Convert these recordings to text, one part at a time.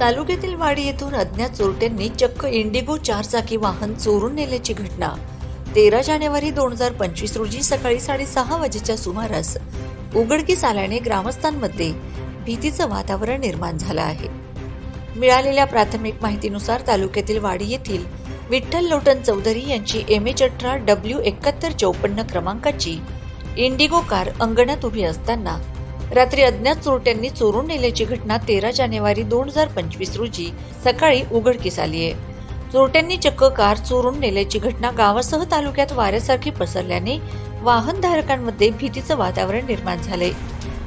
तालुक्यातील वाडी येथून अज्ञात चोरट्यांनी चक्क इंडिगो चारचाकी वाहन चोरून नेल्याची घटना. तेरा जानेवारी दोन हजार पंचवीस रोजी सकाळी साडेसहा वाजेच्या सुमारास उघडकीस आल्याने ग्रामस्थांमध्ये भीतीचं वातावरण निर्माण झालं आहे. मिळालेल्या प्राथमिक माहितीनुसार तालुक्यातील वाडी येथील विठ्ठल लोटन चौधरी यांची एम एच अठरा डब्ल्यू एकाहत्तर चौपन्न क्रमांकाची इंडिगो कार अंगणात उभी असताना रात्री अज्ञात चोरट्यांनी चोरून नेल्याची घटना तेरा जानेवारी दोन हजार पंचवीस रोजी सकाळी उघडकीस आली आहे. चोरट्यांनी चक्क कार चोरून नेल्याची घटना गावासह तालुक्यात वाऱ्यासारखी पसरल्याने वाहनधारकांमध्ये भीतीचं वातावरण निर्माण झालंय.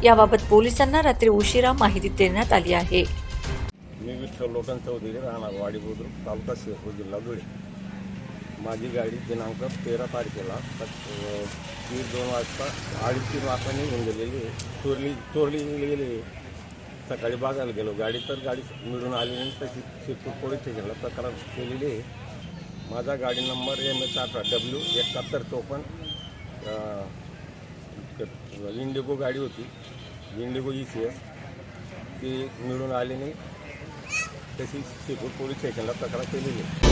याबाबत पोलिसांना रात्री उशिरा माहिती देण्यात आली आहे. मी विठ्ठल लोटन राहणार वाडी बुद्रुक तालुका शिरपूर जिल्हा धुळे. माझी गाडी दिनांक तेरा तारखेला तीन दोन वाजता अडीच तीन वाजता निघून गेलेली आहे. चोरली चोरली गेलेली आहे. सकाळी बघायला गेलो. गाडी तर गाडी मिळून आली नाही तशी शिरपूर पोलीस स्टेशनला तक्रार केलेली आहे. माझा गाडी नंबर एम एस अठरा डब्ल्यू एकाहत्तर चोपन्न इंडिगो गाडी होती. इंडिगो ई सी एस ती मिळून आली नाही. तशी शिरपूर पोलीस स्टेशनला तक्रार केलेली आहे